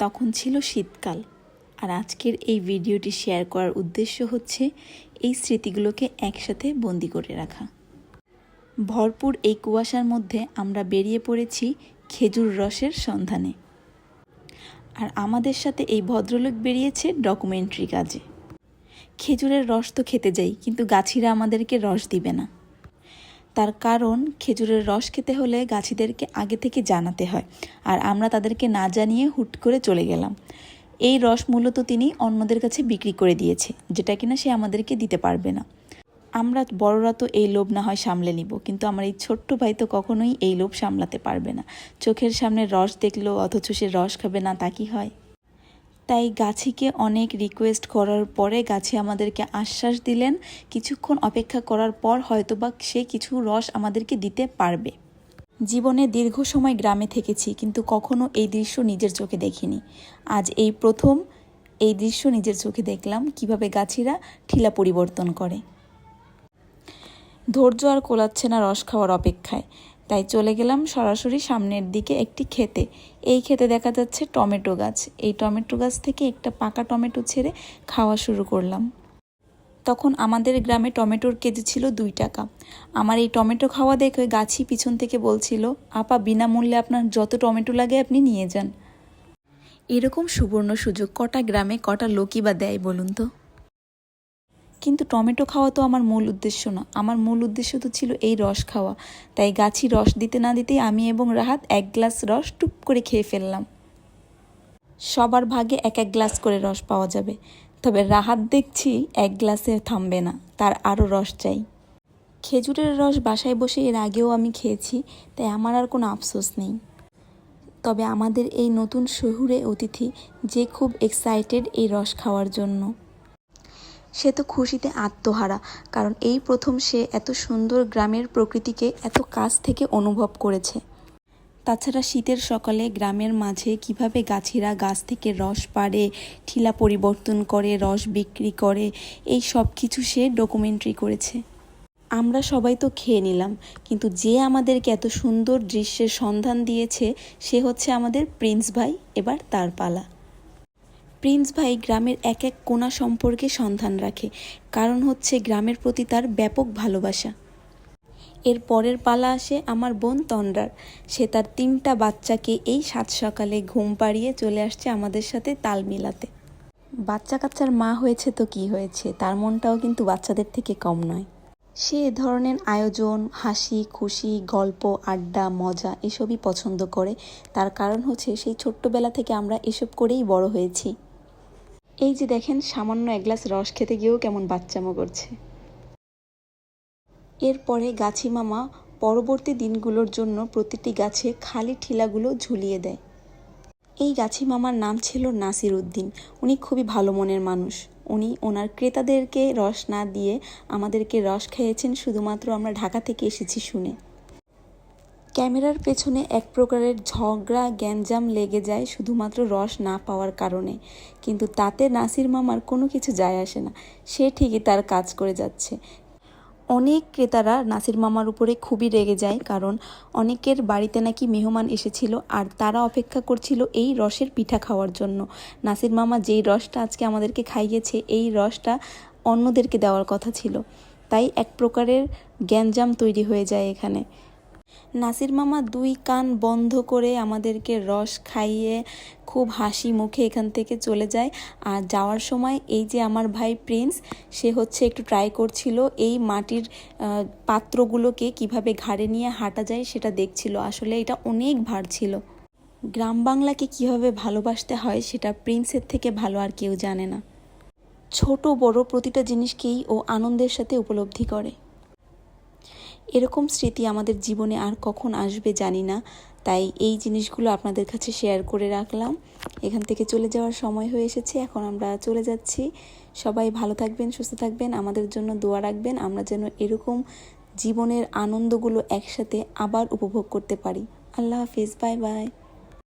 তখন ছিল শীতকাল। আর আজকের এই ভিডিওটি শেয়ার করার উদ্দেশ্য হচ্ছে এই স্মৃতিগুলোকে একসাথে বন্দি করে রাখা। ভরপুর এই কুয়াশার মধ্যে আমরা বেরিয়ে পড়েছি খেজুর রসের সন্ধানে। আর আমাদের সাথে এই ভদ্রলোক বেরিয়েছে ডকুমেন্টারি কাজে। খেজুরের রস তো খেতে যাই, কিন্তু গাছিরা আমাদেরকে রস দিবে না। তার কারণ খেজুরের রস খেতে হলে গাছিদেরকে আগে থেকে জানাতে হয় আর আমরা তাদেরকে না জানিয়ে হুট করে চলে গেলাম। এই রস মূলত তিনি অন্যদের কাছে বিক্রি করে দিয়েছে, যেটা কিনা সে আমাদেরকে দিতে পারবে না। আমরা বড়রা তো এই লোভ না হয় সামলে নিব, কিন্তু আমার এই ছোট্ট ভাই তো কখনোই এই লোভ সামলাতে পারবে না। চোখের সামনে রস দেখল, অথচ সে রস খাবে না, তা কি হয়? তাই গাছিকে অনেক রিকোয়েস্ট করার পরে গাছি আমাদেরকে আশ্বাস দিলেন, কিছুক্ষণ অপেক্ষা করার পর হয়তোবা সে কিছু রস আমাদেরকে দিতে পারবে। জীবনে দীর্ঘ সময় গ্রামে থেকেছি, কিন্তু কখনো এই দৃশ্য নিজের চোখে দেখিনি। আজ এই প্রথম এই দৃশ্য নিজের চোখে দেখলাম, কীভাবে গাছিরা ঠিলা পরিবর্তন করে। ধৈর্য আর কোলাচ্ছে না রস খাওয়ার অপেক্ষায়। তাই চলে গেলাম সরাসরি সামনের দিকে একটি খেতে এই খেতে দেখা যাচ্ছে টমেটো গাছ। এই টমেটো গাছ থেকে একটা পাকা টমেটো ছেড়ে খাওয়া শুরু করলাম। তখন আমাদের গ্রামে টমেটোর কেজি ছিল দুই টাকা। আমার এই টমেটো খাওয়া দেখে গাছি পিছন থেকে বলছিল, আপা, বিনামূল্যে আপনার যত টমেটো লাগে আপনি নিয়ে যান। এরকম সুবর্ণ সুযোগ কটা গ্রামে কটা লোকই বা দেয় বলুন তো? কিন্তু টমেটো খাওয়া তো আমার মূল উদ্দেশ্য না। আমার মূল উদ্দেশ্য তো ছিল এই রস খাওয়া। তাই গাছি রস দিতে না দিতেই আমি এবং রাহাত এক গ্লাস রস টুপ করে খেয়ে ফেললাম। সবার ভাগে এক এক গ্লাস করে রস পাওয়া যাবে। তবে রাহাত দেখছি এক গ্লাসে থামবে না। তার আরও রস চাই। খেজুরের রস বাসায় বসে এর আগেও আমি খেয়েছি, তাই আমার আর কোনো আফসোস নেই। তবে আমাদের এই নতুন শহুরে অতিথি যে খুব এক্সাইটেড এই রস খাওয়ার জন্য। সে তো খুশিতে আত্মহারা, কারণ এই প্রথম সে এত সুন্দর গ্রামের প্রকৃতিকে এত কাছ থেকে অনুভব করেছে। তাছাড়া শীতের সকালে গ্রামের মাঝে কীভাবে গাছিরা গাছ থেকে রস পাড়ে, ঠিলা পরিবর্তন করে, রস বিক্রি করে, এই সব কিছু সে ডকুমেন্টারি করেছে। আমরা সবাই তো খেয়ে নিলাম, কিন্তু যে আমাদেরকে এত সুন্দর দৃশ্যের সন্ধান দিয়েছে, সে হচ্ছে আমাদের প্রিন্স ভাই, এবার তার পালা। প্রিন্স ভাই গ্রামের এক এক কোণা সম্পর্কে সন্ধান রাখে। কারণ হচ্ছে গ্রামের প্রতি তার ব্যাপক ভালোবাসা। এর পরের পালা আসে আমার বোন তন্ডার। সে তার তিনটা বাচ্চাকে এই সাত সকালে ঘুম পাড়িয়ে চলে আসছে আমাদের সাথে তাল মিলাতে। বাচ্চা কাচ্চার মা হয়েছে তো কি হয়েছে? তার মনটাও কিন্তু বাচ্চাদের থেকে কম নয়। সে এ ধরনের আয়োজন, হাসি, খুশি, গল্প, আড্ডা, মজা এসবই পছন্দ করে। তার কারণ হচ্ছে সেই ছোট্টবেলা থেকে আমরা এসব করেই বড় হয়েছি। এই যে দেখেন, সামান্য এক গ্লাস রস খেতে গিয়েও কেমন বাচ্চামো করছে। এরপরে গাছি মামা পরবর্তী দিনগুলোর জন্য প্রতিটি গাছে খালি ঠিলাগুলো ঝুলিয়ে দেয়। এই গাছি মামার নাম ছিল নাসির উদ্দিন। উনি খুবই ভালো মনের মানুষ। উনি ওনার ক্রেতাদেরকে রস না দিয়ে আমাদেরকে রস খাইয়েছেন শুধুমাত্র আমরা ঢাকা থেকে এসেছি শুনে। ক্যামেরার পেছনে এক প্রকারের ঝগড়া, গ্যাঞ্জাম লেগে যায় শুধুমাত্র রস না পাওয়ার কারণে। কিন্তু তাতে নাসির মামার কোনো কিছু যায় আসে না। সে ঠিকই তার কাজ করে যাচ্ছে। অনেক ক্রেতারা নাসির মামার উপরে খুবই রেগে যায় কারণ অনেকের বাড়িতে নাকি মেহমান এসেছিল আর তারা অপেক্ষা করছিল এই রসের পিঠা খাওয়ার জন্য। নাসির মামা যেই রসটা আজকে আমাদেরকে খাইয়েছে, এই রসটা অন্যদেরকে দেওয়ার কথা ছিল। তাই এক প্রকারের গ্যাঞ্জাম তৈরি হয়ে যায় এখানে। নাসির মামা দুই কান বন্ধ করে আমাদেরকে রস খাইয়ে খুব হাসি মুখে এখান থেকে চলে যায়। আর যাওয়ার সময় এই যে আমার ভাই প্রিন্স, সে হচ্ছে একটু ট্রাই করছিল এই মাটির পাত্রগুলোকে কীভাবে ঘাড়ে নিয়ে হাঁটা যায় সেটা দেখছিল। আসলে এটা অনেক ভার ছিল। গ্রাম বাংলাকে কীভাবে ভালোবাসতে হয় সেটা প্রিন্সের থেকে ভালো আর কেউ জানে না। ছোট বড় প্রতিটা জিনিসকেই ও আনন্দের সাথে উপলব্ধি করে। এরকম স্মৃতি আমাদের জীবনে আর কখন আসবে জানি না। তাই এই জিনিসগুলো আপনাদের কাছে শেয়ার করে রাখলাম। এখান থেকে চলে যাওয়ার সময় হয়ে এসেছে, এখন আমরা চলে যাচ্ছি। সবাই ভালো থাকবেন, সুস্থ থাকবেন, আমাদের জন্য দোয়া রাখবেন। আমরা যেন এরকম জীবনের আনন্দগুলো একসাথে আবার উপভোগ করতে পারি। আল্লাহ হাফিজ বাই বাই